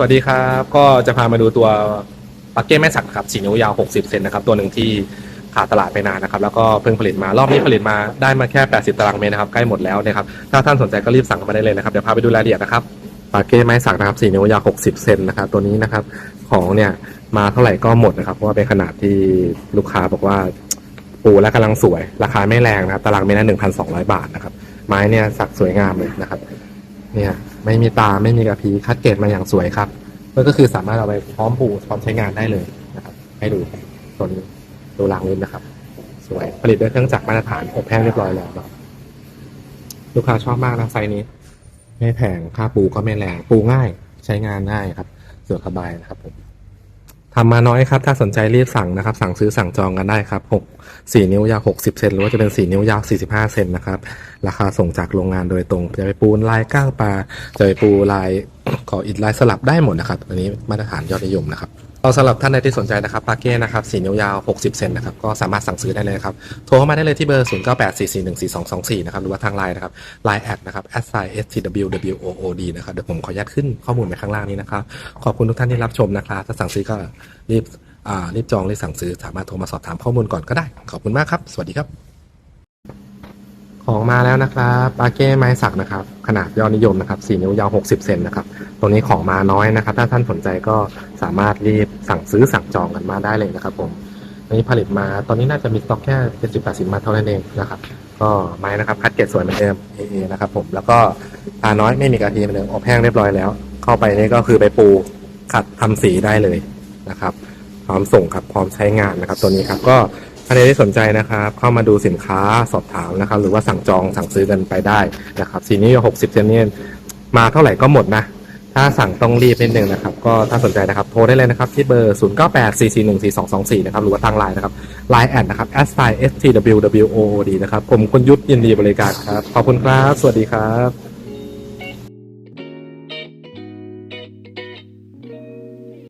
สวัสดีครับ ก็จะพามาดูตัวปักเก้แม่สักครับสีนิ้วยาว 60 เซนนะครับ ตัวหนึ่งที่ขาดตลาดไปนานนะครับ แล้วก็เพิ่งผลิตมารอบนี้ผลิตมาได้มาแค่ 80 ตารางเมตรนะครับ ใกล้หมดแล้วนะครับ ถ้าท่านสนใจก็รีบสั่งเข้ามาได้เลยนะครับ เดี๋ยวพาไปดูรายละเอียดนะครับปักเก้ไม้สักนะครับสีนิ้วยาว 60 เซนนะครับ ตัวนี้นะครับ ของเนี่ยมาเท่าไหร่ก็หมดนะครับ เพราะว่าเป็นขนาดที่ลูกค้าบอกว่าปูและกำลังสวย ราคาไม่แรงนะครับ ตารางเมตรละ1,200 บาทนะครับ ไม้เนี่ยสักสวยงามเลยนะครับ เนี่ยไม่มีตาไม่มีกระพีคัดเกรดมาอย่างสวยครับมันก็คือสามารถเอาไปพร้อมปูพร้อมใช้งานได้เลยนะครับ ให้ดูตัวนี้ดูรางลิ้นนะครับ สวยผลิตด้วยเครื่องจักรมาตรฐานอบแห้งเรียบร้อยแล้วนะลูกค้าชอบมากนะไซนี้ ไม่แพงค่าปูก็ไม่แรงปูง่ายใช้งานง่ายครับสะดวกสบายนะครับผม ทำมาน้อยครับ ถ้าสนใจรีบสั่งนะครับ สั่งซื้อสั่งจองกันได้ครับหกสี่นิ้วยาวหกสิบเซนหรือว่าจะเป็นสี่นิ้วยาวสี่สิบห้าเซนนะครับ ราคาส่งจากโรงงานโดยตรง จะไปปูนลายก้างปลา จะไปปูลาย ขออิฐลายสลับได้หมดนะครับอันนี้มาตรฐานยอดนิยมนะครับเอาสำหรับท่านใดที่สนใจนะครับปาเก้นะครับสีนิ้วยาว 60 เซนนะครับก็สามารถสั่งซื้อได้เลยครับโทรเข้ามาได้เลยที่เบอร์ 0984414224 นะครับหรือว่าทางไลน์นะครับ Line แอดนะครับ s i s t w w o o d นะครับเดี๋ยวผมขออนุญาตขึ้นข้อมูลไว้ข้างล่างนี้นะครับขอบคุณทุกท่านที่รับชมนะครับถ้าสั่งซื้อก็รีบอ่ารีบจองรีบสั่งซื้อสามารถโทรมาสอบถามข้อมูลก่อนก็ได้ ขอบคุณมากครับ สวัสดีครับ ของมาแล้วนะครับปาเก้ไม้สักนะครับ ขนาดยอดนิยมนะครับ4นิ้วยาว 60 เซนนะครับตรงนี้ของมาน้อยนะครับ ถ้าท่านสนใจก็สามารถรีบสั่งซื้อสั่งจองกันมาได้เลยนะครับผมอันนี้ผลิตมาตอนนี้น่าจะมีสต็อกแค่70 80มาเท่านั้นเองนะครับก็ไม้นะครับคัดเกรดสวยเหมือนเดิม AA นะครับผมแล้วก็ตาน้อยไม่มีกระเทิเหมือนเดิมอบแห้งเรียบร้อยแล้ว เข้าไปนี่ก็คือไปปูขัดทำสีได้เลยนะครับ พร้อมส่งครับพร้อมใช้งานนะครับ ตัวนี้ครับก็ ท่านใดที่สนใจนะครับ เข้ามาดูสินค้าสอบถามนะครับ หรือว่าสั่งจองสั่งซื้อกันไปได้นะครับสีนี้หกสิบเซนนี่มาเท่าไหร่ก็หมดนะ ถ้าสั่งต้องรีบนิดนึงนะครับ ก็ถ้าสนใจนะครับ โทรได้เลยนะครับ ที่เบอร์ 0 9 8 4 4 1 4 2 2 4 นะครับ หรือว่าทางไลน์นะครับไลน์แอดนะครับ s i s t w w o o d นะครับ ผมคุณยุทธยินดีบริการครับ ขอบคุณครับ สวัสดีครับ